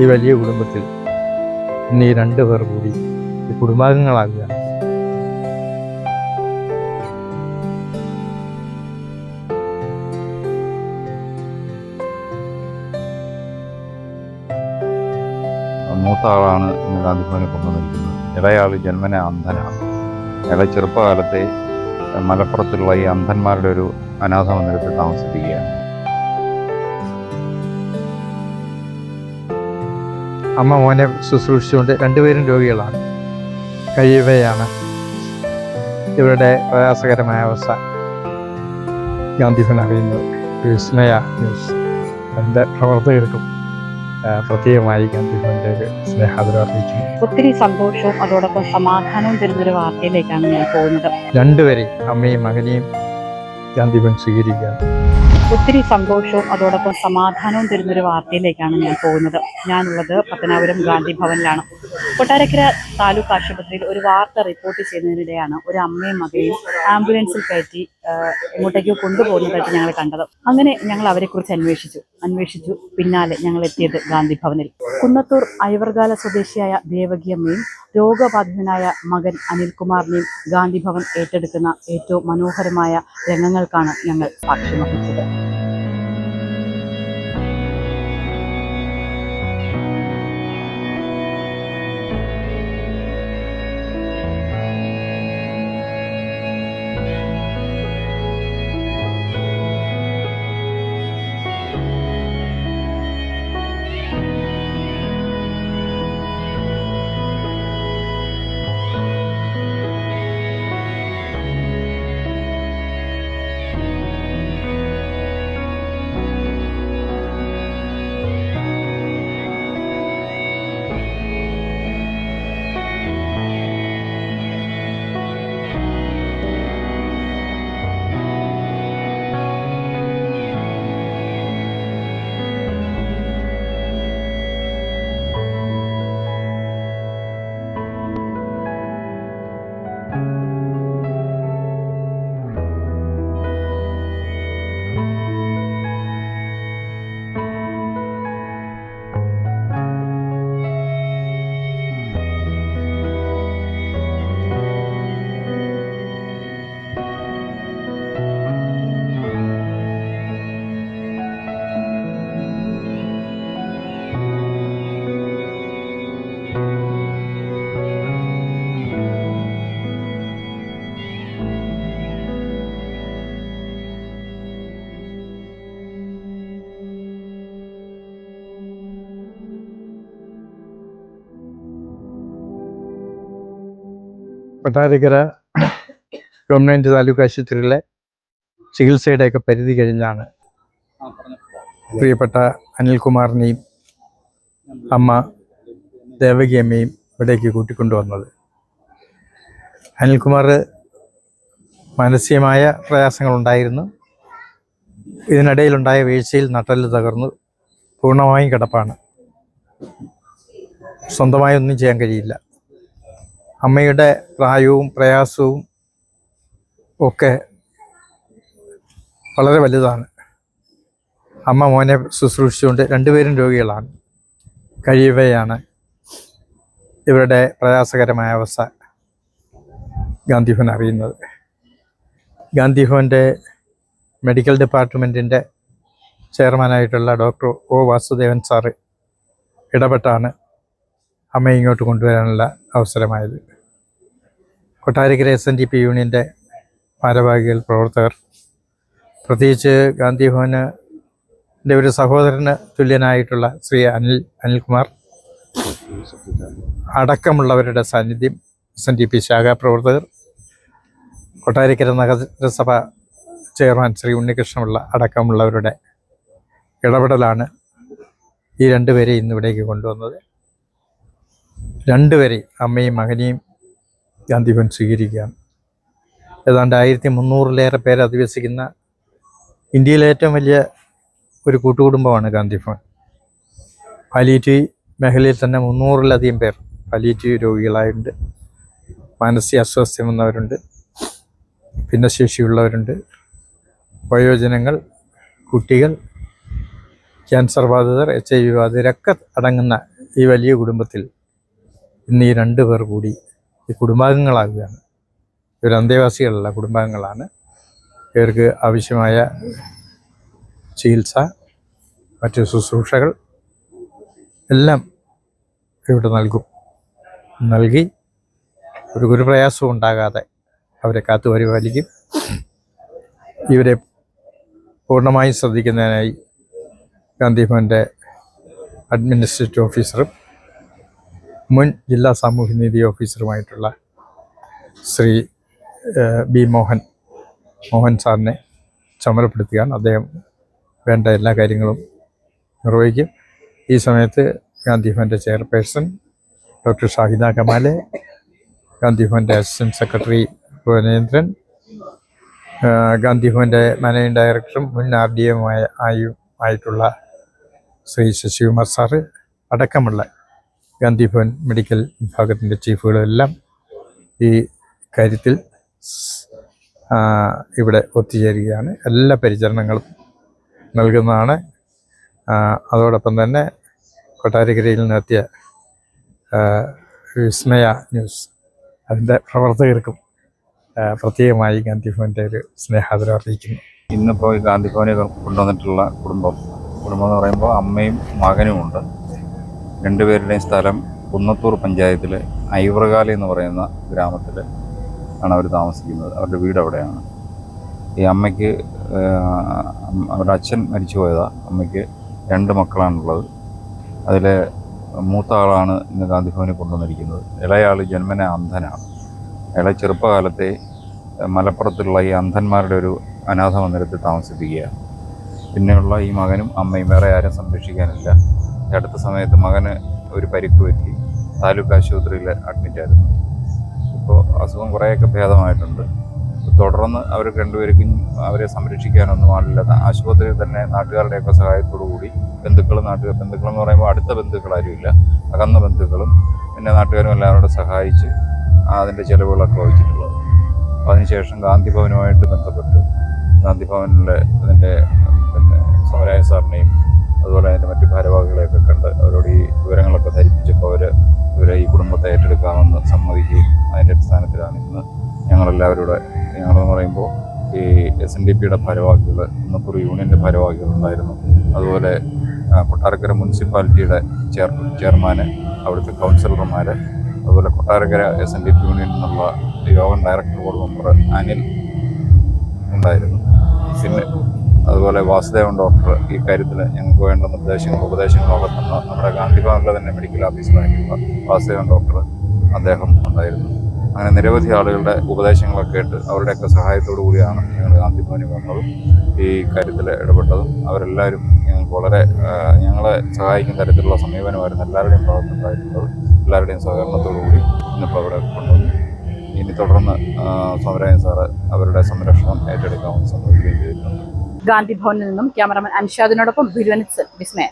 ഈ വലിയ കുടുംബത്തിൽ ഇന്ന് ഈ രണ്ട് പേർ കൂടി കുടുംബാംഗങ്ങളാകുക. മൂത്ത ആളാണ് ഇന്ന് ഗാന്ധിഭവനെ കൊണ്ടുവന്നിരിക്കുന്നത്. ഇളയാൾ ജന്മന അന്ധനാണ്. ഇളയ ചെറുപ്പകാലത്തെ മലപ്പുറത്തുള്ള ഈ അന്ധന്മാരുടെ ഒരു അനാഥ മന്ദിരത്തിൽ താമസിപ്പിക്കുകയാണ്. അമ്മ മോനെ ശുശ്രൂഷിച്ചുകൊണ്ട് രണ്ടുപേരും രോഗികളാണ്. കഴിയുകയാണ് ഇവരുടെ പ്രയാസകരമായ അവസ്ഥ. ഗാന്ധിഭൻ അറിയുന്നത് വിസ്മയ ന്യൂസ്. എന്റെ പ്രവർത്തകർക്കും പ്രത്യേകമായി ഗാന്ധിഭവന്റെ ഒരു സ്നേഹാദരം അറിയിക്കുന്നു. ഒത്തിരി സന്തോഷവും അതോടൊപ്പം സമാധാനവും തരുന്നൊരു വാർത്തയിലേക്കാണ് ഞാൻ പോകുന്നത്. രണ്ടുപേരെയും അമ്മയും മകനെയും ഗാന്ധിഭവൻ സ്വീകരിക്കുക ഒത്തിരി സന്തോഷവും അതോടൊപ്പം സമാധാനവും തരുന്നൊരു വാർത്തയിലേക്കാണ് ഞാൻ പോകുന്നത്. ഞാനുള്ളത് പത്തനാപുരം ഗാന്ധി ഭവനിലാണ്. കൊട്ടാരക്കര താലൂക്ക് ആശുപത്രിയിൽ ഒരു വാർത്ത റിപ്പോർട്ട് ചെയ്യുന്നതിനിടെയാണ് ഒരു അമ്മയും മകയും ആംബുലൻസിൽ കയറ്റി എങ്ങോട്ടേക്കോ കൊണ്ടുപോകുന്നതായിട്ട് ഞങ്ങൾ കണ്ടത്. അങ്ങനെ ഞങ്ങൾ അവരെക്കുറിച്ച് അന്വേഷിച്ചു. അന്വേഷിച്ചു പിന്നാലെ ഞങ്ങൾ എത്തിയത് ഗാന്ധി ഭവനിൽ. കുന്നത്തൂർ ഐവർഗാല സ്വദേശിയായ ദേവകിയമ്മയും രോഗബാധിതനായ മകൻ അനിൽകുമാറിനെയും ഗാന്ധി ഭവൻ ഏറ്റെടുക്കുന്ന ഏറ്റവും മനോഹരമായ രംഗങ്ങൾക്കാണ് ഞങ്ങൾ സാക്ഷ്യം വഹിച്ചത്. കൊട്ടാരക്കര ഗവൺമെന്റ് താലൂക്ക് ആശുപത്രിയിലെ ചികിത്സയുടെയൊക്കെ പരിധി കഴിഞ്ഞാണ് പ്രിയപ്പെട്ട അനിൽകുമാറിനെയും അമ്മ ദേവകി അമ്മയും ഇവിടേക്ക് കൂട്ടിക്കൊണ്ടുവന്നത്. അനിൽകുമാർ മാനസികമായ പ്രയാസങ്ങളുണ്ടായിരുന്നു. ഇതിനിടയിലുണ്ടായ വീഴ്ചയിൽ നട്ടൽ തകർന്നു. പൂർണമായും കിടപ്പാണ്. സ്വന്തമായി ഒന്നും ചെയ്യാൻ കഴിയില്ല. അമ്മയുടെ പ്രായവും പ്രയാസവും ഒക്കെ വളരെ വലുതാണ്. അമ്മ മോനെ ശുശ്രൂഷിച്ചുകൊണ്ട് രണ്ടുപേരും രോഗികളാണ്. കഴിയവയാണ്. ഇവരുടെ പ്രയാസകരമായ അവസ്ഥ ഗാന്ധിഭവൻ അറിയുന്നത്. ഗാന്ധിഭവന്റെ മെഡിക്കൽ ഡിപ്പാർട്ട്മെന്റിന്റെ ചെയർമാനായിട്ടുള്ള ഡോക്ടർ ഒ വാസുദേവൻ സാറ് ഇടപെട്ടാണ് അമ്മയെ ഇങ്ങോട്ട് കൊണ്ടുവരാനുള്ള അവസരമായത്. Kottarakkara S N D P യൂണിയന്റെ ഭാരവാഹികൾ പ്രവർത്തകർ. പ്രത്യേകിച്ച് ഗാന്ധി ഭവന്റെ ഒരു സഹോദരന് തുല്യനായിട്ടുള്ള ശ്രീ അനിൽ അനിൽകുമാർ. അടക്കമുള്ളവരുടെ സാന്നിധ്യം എസ് എൻ ഡി പി ശാഖാ പ്രവർത്തകർ. കൊട്ടാരക്കര നഗരസഭ ചെയർമാൻ ശ്രീ ഉണ്ണികൃഷ്ണമുള്ള അടക്കമുള്ളവരുടെ ഇടപെടലാണ് ഈ രണ്ടുപേരെ ഇന്നിവിടേക്ക് കൊണ്ടുവന്നത്. രണ്ടുപേരെയും അമ്മയും മകനെയും ഗാന്ധിഭവൻ സ്വീകരിക്കുകയാണ് ഏതാണ്ട് ആയിരത്തി മുന്നൂറിലേറെ പേര് അധിവസിക്കുന്ന ഇന്ത്യയിലെ ഏറ്റവും വലിയ ഒരു കൂട്ടുകുടുംബമാണ് ഗാന്ധിഭവൻ. പാലിയേറ്റീവ് മേഖലയിൽ തന്നെ മുന്നൂറിലധികം പേർ പാലിയേറ്റീവ് രോഗികളായിട്ടുണ്ട്. മാനസിക അസ്വാസ്ഥ്യം വന്നവരുണ്ട്. ഭിന്നശേഷിയുള്ളവരുണ്ട്. വയോജനങ്ങൾ കുട്ടികൾ ക്യാൻസർ ബാധിതർ എച്ച് ഐ വി ബാധിതരൊക്കെ അടങ്ങുന്ന ഈ വലിയ കുടുംബത്തിൽ ഇന്ന് ഈ രണ്ട് പേർ കൂടി ഈ കുടുംബാംഗങ്ങളാകുകയാണ്. ഇവർ അന്തേവാസികളല്ല കുടുംബാംഗങ്ങളാണ്. ഇവർക്ക് ആവശ്യമായ ചികിത്സ മറ്റു ശുശ്രൂഷകൾ എല്ലാം ഇവിടെ നൽകും. നൽകി ഒരു ഗുരുപ്രയാസവും ഉണ്ടാകാതെ അവരെ കാത്തു പരിപാലിക്കും. ഇവരെ പൂർണമായും ശ്രദ്ധിക്കുന്നതിനായി ഗാന്ധിഭവന്റെ അഡ്മിനിസ്ട്രേറ്റീവ് ഓഫീസറും മുൻ ജില്ലാ സാമൂഹ്യനീതി ഓഫീസറുമായിട്ടുള്ള ശ്രീ ബി മോഹൻ മോഹൻ സാറിനെ ചുമതലപ്പെടുത്തുകയാണ്. അദ്ദേഹം വേണ്ട എല്ലാ കാര്യങ്ങളും നിർവഹിക്കും. ഈ സമയത്ത് ഗാന്ധി ഭവന്റെ ചെയർപേഴ്സൺ ഡോക്ടർ ഷാഹിദ കമാലെ ഗാന്ധി ഭവന്റെ അസിസ്റ്റന്റ് സെക്രട്ടറി ഭുവനേന്ദ്രൻ ഗാന്ധി ഭവന്റെ മാനേജിംഗ് ഡയറക്ടറും മുൻ ആർ ഡി എമ്മായ ആയു ആയിട്ടുള്ള ശ്രീ ശശികുമാർ സാറ് അടക്കമുള്ള ഗാന്ധി ഭവൻ മെഡിക്കൽ വിഭാഗത്തിന്റെ ചീഫുകളെല്ലാം ഈ കാര്യത്തിൽ ഇവിടെ ഒത്തുചേരുകയാണ്. എല്ലാ പരിചരണങ്ങളും നൽകുന്നതാണ്. അതോടൊപ്പം തന്നെ കൊട്ടാരക്കരയിൽ നിന്നെത്തിയ വിസ്മയ ന്യൂസ് അതിന്റെ പ്രവർത്തകർക്കും പ്രത്യേകമായി ഗാന്ധി ഭവന്റെ ഒരു സ്നേഹാദരം അറിയിക്കുന്നു. ഇന്നിപ്പോൾ ഈ ഗാന്ധി ഭവനിൽ കൊണ്ടുവന്നിട്ടുള്ള കുടുംബം കുടുംബം എന്ന് പറയുമ്പോൾ അമ്മയും മകനും ഉണ്ട്. രണ്ടുപേരുടെയും സ്ഥലം കുന്നത്തൂർ പഞ്ചായത്തിലെ ഐവ്രകാലി എന്ന് പറയുന്ന ഗ്രാമത്തിൽ ആണ് അവർ താമസിക്കുന്നത്. അവരുടെ വീട് അവിടെയാണ്. ഈ അമ്മയ്ക്ക് അവരുടെ അച്ഛൻ മരിച്ചു പോയതാണ് അമ്മയ്ക്ക് രണ്ട് മക്കളാണുള്ളത്. അതിൽ മൂത്ത ആളാണ് ഇന്ന് ഗാന്ധിഭവനിൽ കൊണ്ടുവന്നിരിക്കുന്നത്. ഇളയാൾ ജന്മന അന്ധനാണ്. ഇള ചെറുപ്പകാലത്തെ മലപ്പുറത്തുള്ള ഈ അന്ധന്മാരുടെ ഒരു അനാഥ മന്ദിരത്തിൽ താമസിപ്പിക്കുകയാണ്. പിന്നെയുള്ള ഈ മകനും അമ്മയും വേറെ ആരും സംരക്ഷിക്കാനില്ല. അടുത്ത സമയത്ത് മകന് ഒരു പരിക്ക് പറ്റി. താലൂക്ക് ആശുപത്രിയിൽ അഡ്മിറ്റായിരുന്നു ഇപ്പോൾ അസുഖം കുറേയൊക്കെ ഭേദമായിട്ടുണ്ട്. തുടർന്ന് അവർ രണ്ടുപേർക്കും അവരെ സംരക്ഷിക്കാനൊന്നും ആളില്ല. ആശുപത്രിയിൽ തന്നെ നാട്ടുകാരുടെയൊക്കെ സഹായത്തോടു കൂടി ബന്ധുക്കൾ നാട്ടുകാർ ബന്ധുക്കളെന്ന് പറയുമ്പോൾ അടുത്ത ബന്ധുക്കളാരുമില്ല അകന്ന ബന്ധുക്കളും പിന്നെ നാട്ടുകാരും എല്ലാവരോടും സഹായിച്ച് അതിന്റെ ചിലവുകളൊക്കെ വഹിച്ചിട്ടുള്ളത്. അപ്പോൾ അതിനുശേഷം ഗാന്ധി ഭവനുമായിട്ട് ബന്ധപ്പെട്ട് ഗാന്ധി ഭവനിലെ അതിന്റെ പിന്നെ സമരായ സാറിനെയും അതുപോലെ അതിന്റെ മറ്റു ഭാരവാഹികളെയൊക്കെ കണ്ട് അവരോട് ഈ വിവരങ്ങളൊക്കെ ധരിപ്പിച്ചപ്പോൾ അവർ ഇവരെ ഈ കുടുംബത്തെ ഏറ്റെടുക്കാമെന്ന് സമ്മതിക്കുകയും അതിന്റെ അടിസ്ഥാനത്തിലാണ് ഇന്ന് ഞങ്ങളെല്ലാവരും കൂടെ ഞങ്ങളെന്ന് പറയുമ്പോൾ ഈ എസ് എൻ ഡി പിയുടെ ഭാരവാഹികൾ കുന്നത്തൂർ യൂണിയന്റെ ഭാരവാഹികളുണ്ടായിരുന്നു അതുപോലെ കൊട്ടാരക്കര മുനിസിപ്പാലിറ്റിയുടെ ചെയർ ചെയർമാന് അവിടുത്തെ കൗൺസിലർമാർ അതുപോലെ Kottarakkara S N D P union എന്നുള്ള യോഗം ഡയറക്ടർ ബോർഡ് മെമ്പർ അനിൽ ഉണ്ടായിരുന്നു. പിന്നെ അതുപോലെ വാസുദേവൻ ഡോക്ടർ ഈ കാര്യത്തിൽ ഞങ്ങൾക്ക് വേണ്ട നിർദ്ദേശങ്ങളും ഉപദേശങ്ങളൊക്കെ തന്ന നമ്മുടെ ഗാന്ധി ഭവനിലെ തന്നെ മെഡിക്കൽ ഓഫീസറായിട്ടുള്ള വാസുദേവൻ ഡോക്ടർ അദ്ദേഹം ഉണ്ടായിരുന്നു. അങ്ങനെ നിരവധി ആളുകളുടെ ഉപദേശങ്ങളൊക്കെ കേട്ട് അവരുടെയൊക്കെ സഹായത്തോടു കൂടിയാണ് ഞങ്ങൾ ഗാന്ധി ഭവനിൽ വന്നതും. ഈ കാര്യത്തിൽ ഇടപെട്ടതും അവരെല്ലാവരും ഞങ്ങൾക്ക് വളരെ ഞങ്ങളെ സഹായിക്കുന്ന തരത്തിലുള്ള സമീപനമായിരുന്നു എല്ലാവരുടെയും ഭാഗത്തുണ്ടായിട്ടുള്ളത് എല്ലാവരുടെയും സഹകരണത്തോടു കൂടി ഇന്നിപ്പോൾ അവിടെ കൊണ്ടുവന്നു. ഇനി തുടർന്ന് സമരായൻ സാറ് അവരുടെ സംരക്ഷണം ഏറ്റെടുക്കാമെന്ന് സമ്മതിക്കുകയും ചെയ്തിട്ടുണ്ട്. ഗാന്ധി ഭവനിൽ നിന്നും ക്യാമറാമാൻ അൻഷാദിനോടൊപ്പം ബിരുവനിത് വിസ്മയ